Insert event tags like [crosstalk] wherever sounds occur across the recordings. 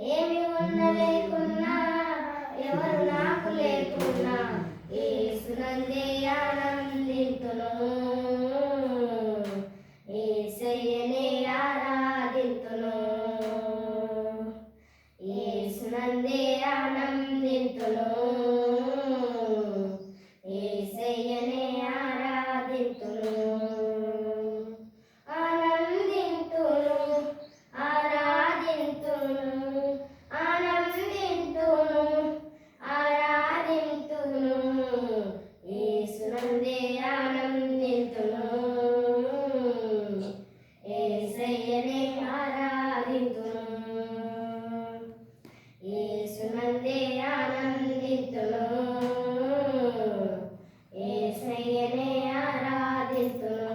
Amén. ఆయనే ఆరాధింతు ఏసునందే ఆనందింతును. ఏసయ్యనే ఆరాధింతును.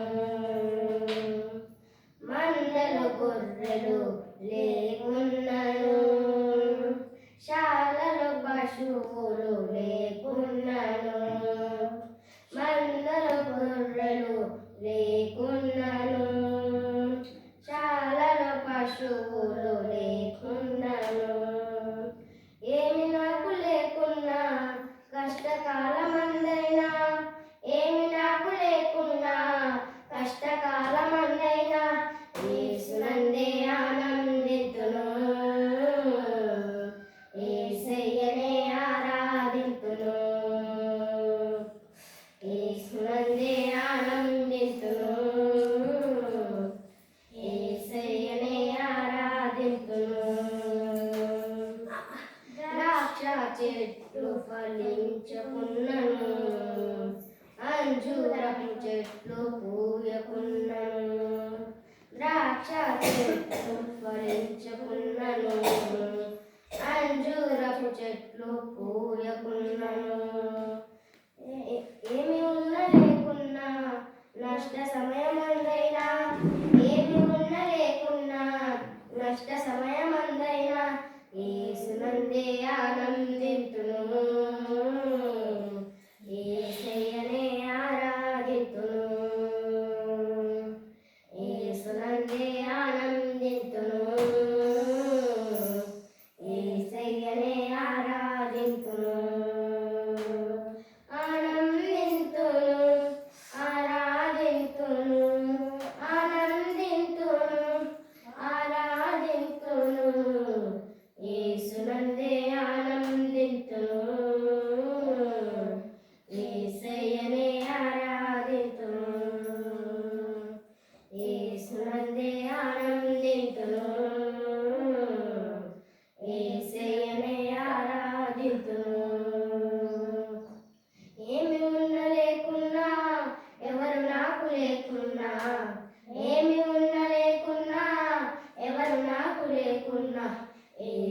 మందలు గొర్రెలు లేకున్నను శాలలు పశువు చెట్లు ఫలించకున్నను. అంజూరం చెట్లు పూయకున్నను. ద్రాక్ష చెట్లు ఫలించకున్నను. అంజూరపు చెట్లు పూయకున్నను. ఏమి ఉన్న లేకున్నా నష్ట సమయం అందైనా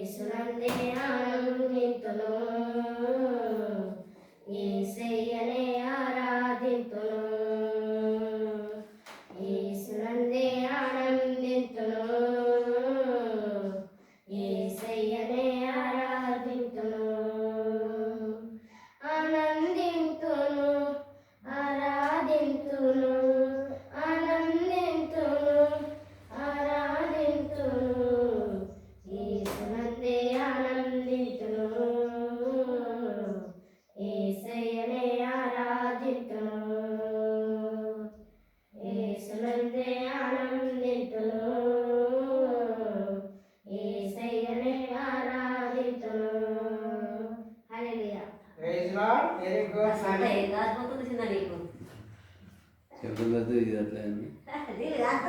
యేసునందే ఆనందింతును యేసే వెరీ గుడ్ [laughs]